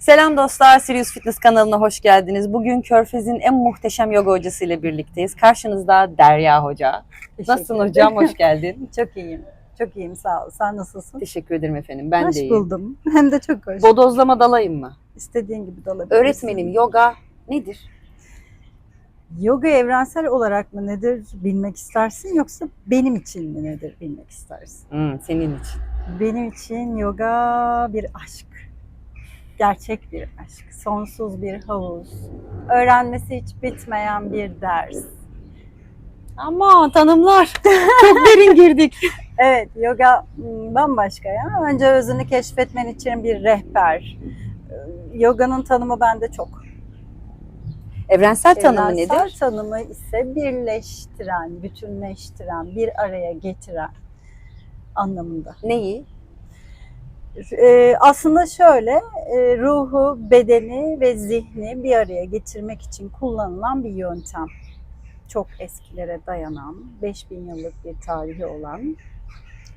Selam dostlar, Sirius Fitness kanalına hoş geldiniz. Bugün Körfez'in en muhteşem yoga hocası ile birlikteyiz. Karşınızda Derya Hoca. Nasılsın hocam? Hoş geldin. Çok iyiyim. Çok iyiyim sağ ol. Sen nasılsın? Teşekkür ederim efendim. Ben hoş de iyiyim. buldum. Hem de çok hoş. Bodozlama dalayım mı? İstediğin gibi dalabilirsin. Öğretmenim yoga nedir? Yoga evrensel olarak mı nedir bilmek istersin yoksa benim için mi nedir bilmek istersin? Hmm, senin için. Benim için yoga bir aşk. Gerçek bir aşk. Sonsuz bir havuz. Öğrenmesi hiç bitmeyen bir ders. Ama tanımlar. Çok derin girdik. Evet, yoga mm, bambaşka ya. Önce özünü keşfetmen için bir rehber. Ee, Yoganın tanımı bende çok. Evrensel tanımı Evrensel nedir? tanımı ise birleştiren, bütünleştiren, bir araya getiren anlamında. Neyi? Ee, aslında şöyle, e, ruhu, bedeni ve zihni bir araya getirmek için kullanılan bir yöntem. Çok eskilere dayanan, 5000 yıllık bir tarihi olan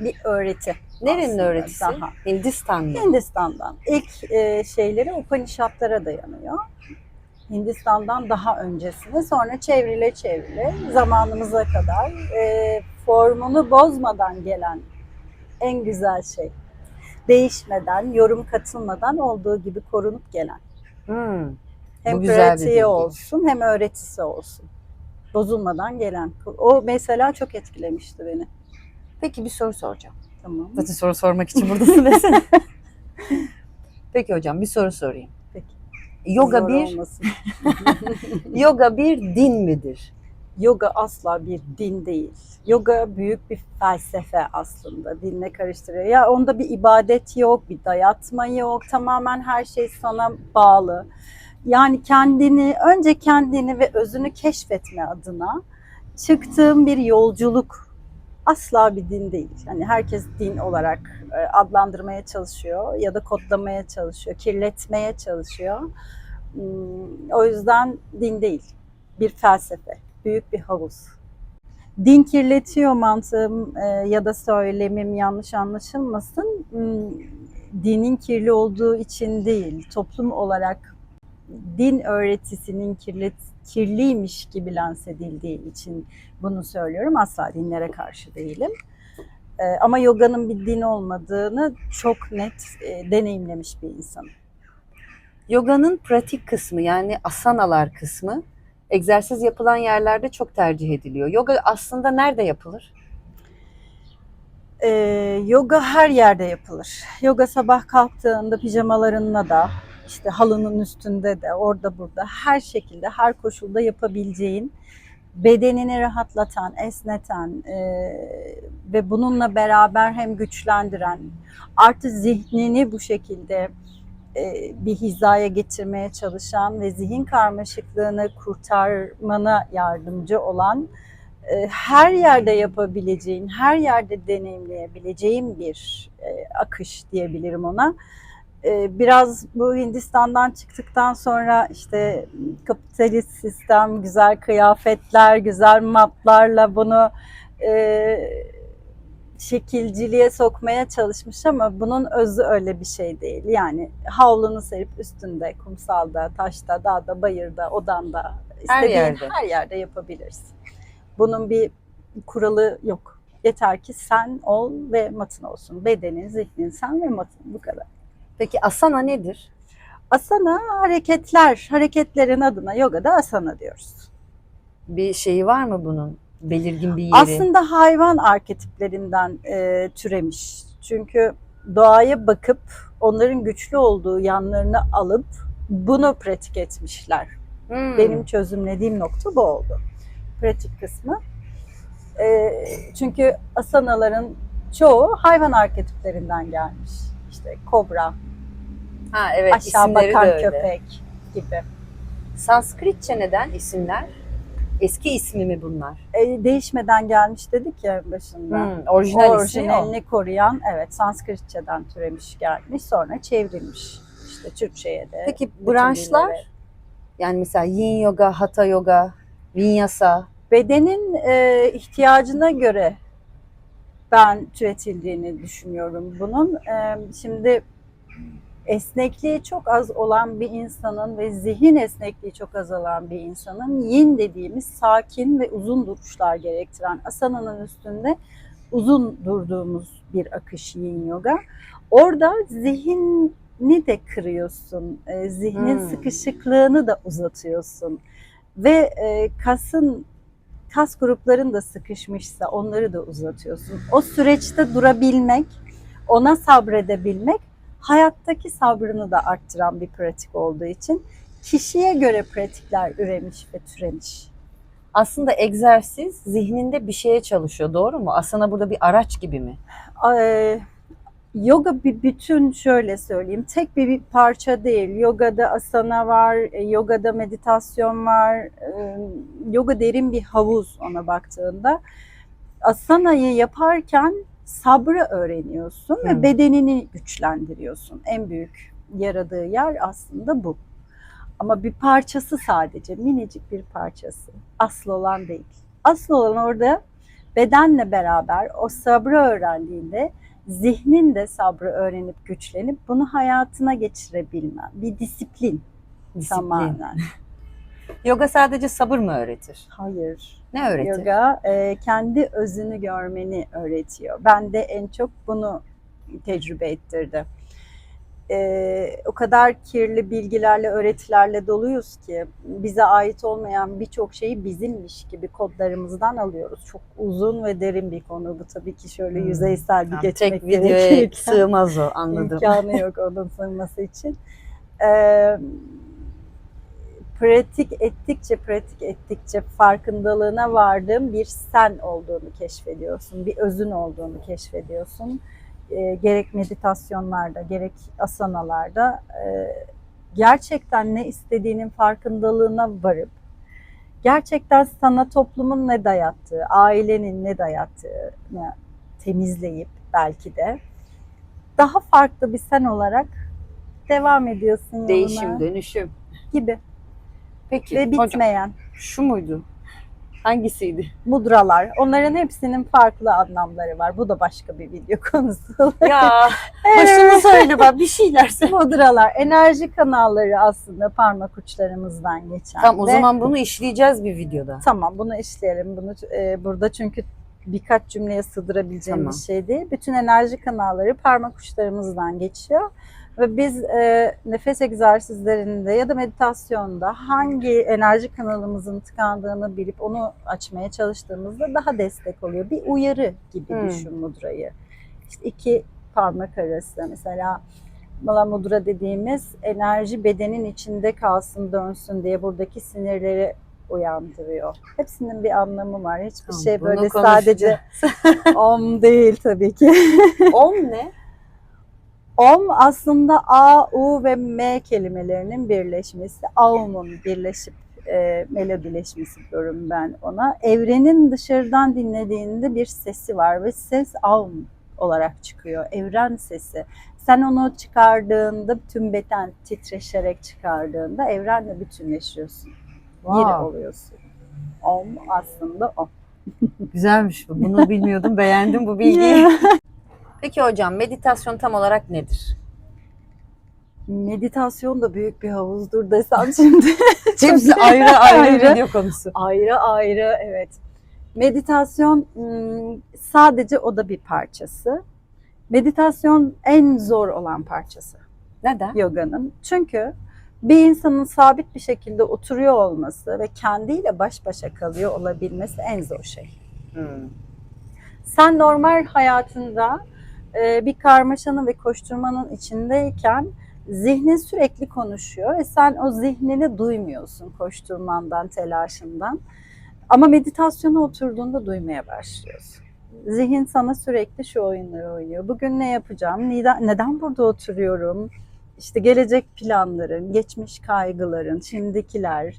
bir öğreti. Nerenin öğretisi? Daha. Hindistan'da. Hindistan'dan. İlk e, şeyleri Upanishadlara dayanıyor. Hindistan'dan daha öncesine sonra çevrile çevrile zamanımıza kadar e, formunu bozmadan gelen en güzel şey. Değişmeden, yorum katılmadan olduğu gibi korunup gelen. Hmm. Hem pratiği olsun hem öğretisi olsun. Bozulmadan gelen. O mesela çok etkilemişti beni. Peki bir soru soracağım. Tamam. Zaten soru sormak için buradasın desene. Peki hocam bir soru sorayım. Peki. Yoga Zor bir yoga bir din midir? Yoga asla bir din değil. Yoga büyük bir felsefe aslında. Dinle karıştırıyor. Ya onda bir ibadet yok, bir dayatma yok. Tamamen her şey sana bağlı. Yani kendini, önce kendini ve özünü keşfetme adına çıktığın bir yolculuk. Asla bir din değil. Yani herkes din olarak e, adlandırmaya çalışıyor ya da kodlamaya çalışıyor, kirletmeye çalışıyor. Hmm, O yüzden din değil. Bir felsefe büyük bir havuz. Din kirletiyor mantığım e, ya da söylemim yanlış anlaşılmasın. Hmm, Dinin kirli olduğu için değil, toplum olarak din öğretisinin kirlet, kirliymiş gibi lanse edildiği için bunu söylüyorum. Asla dinlere karşı değilim. E, ama yoganın bir din olmadığını çok net e, deneyimlemiş bir insanım. Yoganın pratik kısmı yani asanalar kısmı egzersiz yapılan yerlerde çok tercih ediliyor. Yoga aslında nerede yapılır? Ee, yoga her yerde yapılır. Yoga sabah kalktığında pijamalarınla da, işte halının üstünde de, orada burada her şekilde, her koşulda yapabileceğin, bedenini rahatlatan, esneten e, ve bununla beraber hem güçlendiren, artı zihnini bu şekilde bir hizaya getirmeye çalışan ve zihin karmaşıklığını kurtarmana yardımcı olan e, her yerde yapabileceğin, her yerde deneyimleyebileceğin bir e, akış diyebilirim ona. E, Biraz bu Hindistan'dan çıktıktan sonra işte kapitalist sistem, güzel kıyafetler, güzel matlarla bunu e, şekilciliğe sokmaya çalışmış ama bunun özü öyle bir şey değil. Yani havlunu serip üstünde, kumsalda, taşta, dağda, bayırda, odanda, istediğin yerde. her yerde yapabilirsin. Bunun bir kuralı yok. Yeter ki sen ol ve matın olsun. Bedenin, zihnin sen ve matın bu kadar. Peki asana nedir? Asana hareketler, hareketlerin adına yogada asana diyoruz. Bir şeyi var mı bunun? Belirgin bir yeri. Aslında hayvan arketiplerinden e, türemiş. Çünkü doğaya bakıp onların güçlü olduğu yanlarını alıp bunu pratik etmişler. Hmm. Benim çözümlediğim nokta bu oldu. Pratik kısmı. E, çünkü asanaların çoğu hayvan arketiplerinden gelmiş. İşte kobra, ha, evet, aşağı bakan köpek gibi. Sanskritçe neden isimler? Eski ismi mi bunlar? E, değişmeden gelmiş dedik ya başında. Hmm, orijinal ismi o. Orijinalini koruyan evet Sanskritçeden türemiş gelmiş sonra çevrilmiş işte Türkçe'ye de. Peki branşlar? dillere. Yani mesela Yin yoga, Hatha yoga, Vinyasa. Bedenin e, ihtiyacına göre ben türetildiğini düşünüyorum bunun. E, şimdi esnekliği çok az olan bir insanın ve zihin esnekliği çok az olan bir insanın yin dediğimiz sakin ve uzun duruşlar gerektiren asananın üstünde uzun durduğumuz bir akış yin yoga. Orada zihni de kırıyorsun, e, zihnin Hmm. sıkışıklığını da uzatıyorsun ve e, kasın kas grupların da sıkışmışsa onları da uzatıyorsun. O süreçte durabilmek, ona sabredebilmek hayattaki sabrını da arttıran bir pratik olduğu için kişiye göre pratikler üremiş ve türemiş. Aslında egzersiz zihninde bir şeye çalışıyor doğru mu? Asana burada bir araç gibi mi? Ee, yoga bir bütün şöyle söyleyeyim. Tek bir, bir parça değil. Yogada asana var, e, yogada meditasyon var. e, yoga derin bir havuz ona baktığında. Asanayı yaparken sabrı öğreniyorsun Hmm. ve bedenini güçlendiriyorsun. En büyük yaradığı yer aslında bu. Ama bir parçası sadece, minicik bir parçası. Asıl olan değil. Asıl olan orada bedenle beraber o sabrı öğrendiğinde zihnin de sabrı öğrenip güçlenip bunu hayatına geçirebilmen. Bir disiplin, Disiplin. tamamen. Yoga sadece sabır mı öğretir? Hayır. Ne öğretir? Yoga e, kendi özünü görmeni öğretiyor. Ben de en çok bunu tecrübe ettirdi. E, o kadar kirli bilgilerle, öğretilerle doluyuz ki bize ait olmayan birçok şeyi bizimmiş gibi kodlarımızdan alıyoruz. Çok uzun ve derin bir konu bu tabii ki şöyle Hmm. yüzeysel bir Tamam, geçmek tek videoya sığmaz o anladım. İmkanı yok onun sığması için. Ee, pratik ettikçe, pratik ettikçe farkındalığına vardığın bir sen olduğunu keşfediyorsun. Bir özün olduğunu keşfediyorsun. Ee, gerek meditasyonlarda, gerek asanalarda e, gerçekten ne istediğinin farkındalığına varıp gerçekten sana toplumun ne dayattığı, ailenin ne dayattığını temizleyip belki de daha farklı bir sen olarak devam ediyorsun yoluna Değişim, dönüşüm. gibi Peki ve hocam bitmeyen şu muydu? Hangisiydi? mudralar. Onların hepsinin farklı anlamları var. Bu da başka bir video konusu. ya başını söyle bak bir şeyler söyle. mudralar, enerji kanalları aslında parmak uçlarımızdan geçen. Tamam o ve- zaman bunu işleyeceğiz bir videoda. Tamam bunu işleyelim. Bunu e, burada çünkü birkaç cümleye sığdırabileceğim Tamam. bir şey değil. Bütün enerji kanalları parmak uçlarımızdan geçiyor. Ve biz e, nefes egzersizlerinde ya da meditasyonda hangi enerji kanalımızın tıkandığını bilip onu açmaya çalıştığımızda daha destek oluyor. Bir uyarı gibi Hmm. düşün mudrayı. İşte iki parmak arası mesela Mala mudra dediğimiz enerji bedenin içinde kalsın dönsün diye buradaki sinirleri uyandırıyor. Hepsinin bir anlamı var. Hiçbir Tamam, şey böyle sadece om değil tabii ki. Om ne? Om aslında A, U ve M kelimelerinin birleşmesi. Aum'un birleşip e, melodileşmesi diyorum ben ona. Evrenin dışarıdan dinlediğinde bir sesi var ve ses Aum olarak çıkıyor. Evren sesi. Sen onu çıkardığında tüm beden titreşerek çıkardığında evrenle bütünleşiyorsun. Bir Wow. oluyorsun. Om aslında o. Güzelmiş bu. Bunu bilmiyordum. Beğendim bu bilgiyi. Peki hocam meditasyon tam olarak nedir? Meditasyon da büyük bir havuzdur desem şimdi. Hepsi ayrı ayrı, ayrı. video konusu. Ayrı ayrı evet. Meditasyon ım, sadece o da bir parçası. Meditasyon en zor olan parçası Neden? yoganın. Çünkü bir insanın sabit bir şekilde oturuyor olması ve kendiyle baş başa kalıyor olabilmesi en zor şey. Hmm. Sen normal hayatında bir karmaşanın ve koşturmanın içindeyken zihnin sürekli konuşuyor ve sen o zihnini duymuyorsun koşturmandan, telaşından. Ama meditasyona oturduğunda duymaya başlıyorsun. Zihin sana sürekli şu oyunları oynuyor. Bugün ne yapacağım? Neden, neden burada oturuyorum? İşte gelecek planların, geçmiş kaygıların, şimdikiler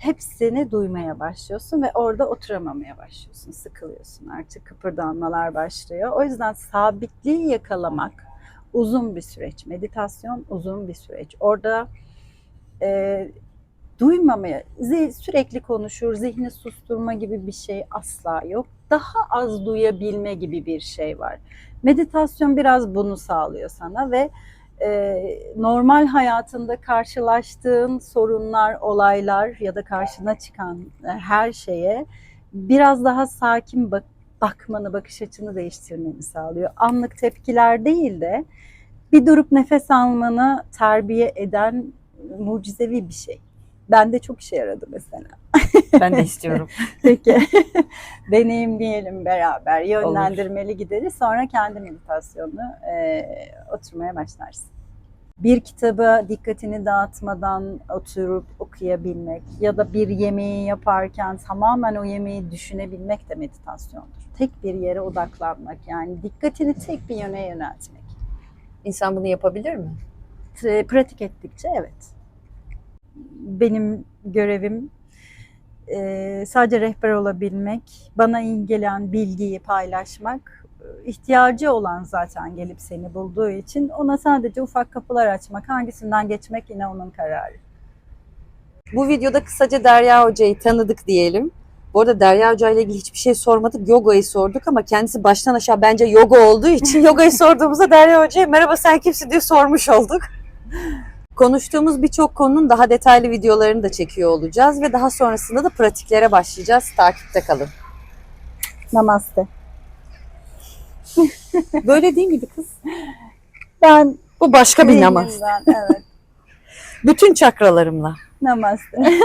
hepsini duymaya başlıyorsun ve orada oturamamaya başlıyorsun. Sıkılıyorsun artık kıpırdanmalar başlıyor. O yüzden sabitliği yakalamak uzun bir süreç. Meditasyon uzun bir süreç. Orada e, duymamaya, sürekli konuşur, zihni susturma gibi bir şey asla yok. Daha az duyabilme gibi bir şey var. Meditasyon biraz bunu sağlıyor sana ve e, normal hayatında karşılaştığın sorunlar, olaylar ya da karşına çıkan e, her şeye biraz daha sakin bak bakmanı, bakış açını değiştirmeni sağlıyor. Anlık tepkiler değil de bir durup nefes almanı terbiye eden mucizevi bir şey. Bende çok işe yaradı mesela. Ben de istiyorum. Peki. Deneyimleyelim beraber. Yönlendirmeli gideriz. Sonra kendi meditasyonunu e, oturmaya başlarsın. Bir kitabı dikkatini dağıtmadan oturup okuyabilmek ya da bir yemeği yaparken tamamen o yemeği düşünebilmek de meditasyondur. Tek bir yere odaklanmak yani dikkatini tek bir yöne yöneltmek. İnsan bunu yapabilir mi? Pratik ettikçe evet. Benim görevim e, sadece rehber olabilmek, bana iyi gelen bilgiyi paylaşmak, ihtiyacı olan zaten gelip seni bulduğu için ona sadece ufak kapılar açmak, hangisinden geçmek yine onun kararı. Bu videoda kısaca Derya Hoca'yı tanıdık diyelim. Bu arada Derya Hoca ile ilgili hiçbir şey sormadık. Yoga'yı sorduk ama kendisi baştan aşağı bence yoga olduğu için yoga'yı sorduğumuzda Derya Hoca'ya merhaba sen kimsin diye sormuş olduk. Konuştuğumuz birçok konunun daha detaylı videolarını da çekiyor olacağız ve daha sonrasında da pratiklere başlayacağız. Takipte kalın. Namaste. Böyle değil miydi kız? Ben Bu başka bir namaz. zihnimden, evet. Bütün çakralarımla. Namaste.